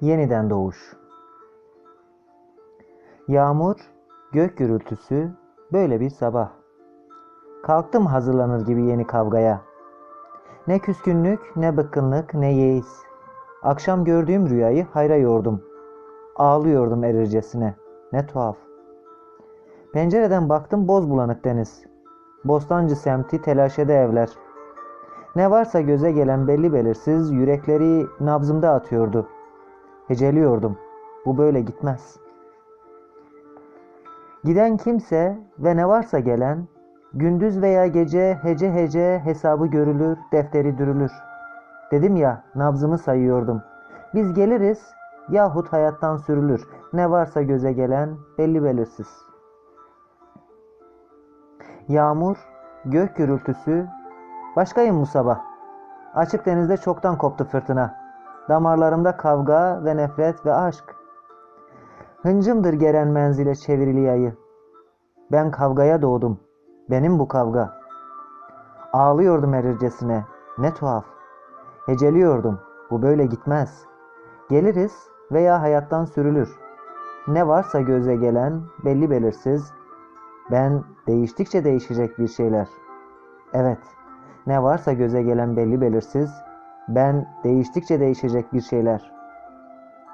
Yeniden doğuş. Yağmur, gök gürültüsü, böyle bir sabah. Kalktım hazırlanır gibi yeni kavgaya. Ne küskünlük, ne bıkkınlık, ne yeis. Akşam gördüğüm rüyayı hayra yordum. Ağlıyordum erircesine. Ne tuhaf. Pencereden baktım boz bulanık deniz. Bostancı semti telaşede evler. Ne varsa göze gelen belli belirsiz yürekleri nabzımda atıyordu. Heceliyordum. Bu böyle gitmez. Giden kimse ve ne varsa gelen, gündüz veya gece hece hece hesabı görülür, defteri dürülür. Dedim ya, nabzımı sayıyordum. Biz geliriz yahut hayattan sürülür. Ne varsa göze gelen belli belirsiz. Yağmur, gök gürültüsü, başkayım bu sabah. Açık denizde çoktan koptu fırtına. Damarlarımda kavga ve nefret ve aşk. Hıncımdır gelen menzile çevrili yayı. Ben kavgaya doğdum. Benim bu kavga. Ağlıyordum erircesine. Ne tuhaf. Heceliyordum. Bu böyle gitmez. Geliriz veya hayattan sürülür. Ne varsa göze gelen belli belirsiz. Ben değiştikçe değişecek bir şeyler. Evet, ne varsa göze gelen belli belirsiz. Ben değiştikçe değişecek bir şeyler.''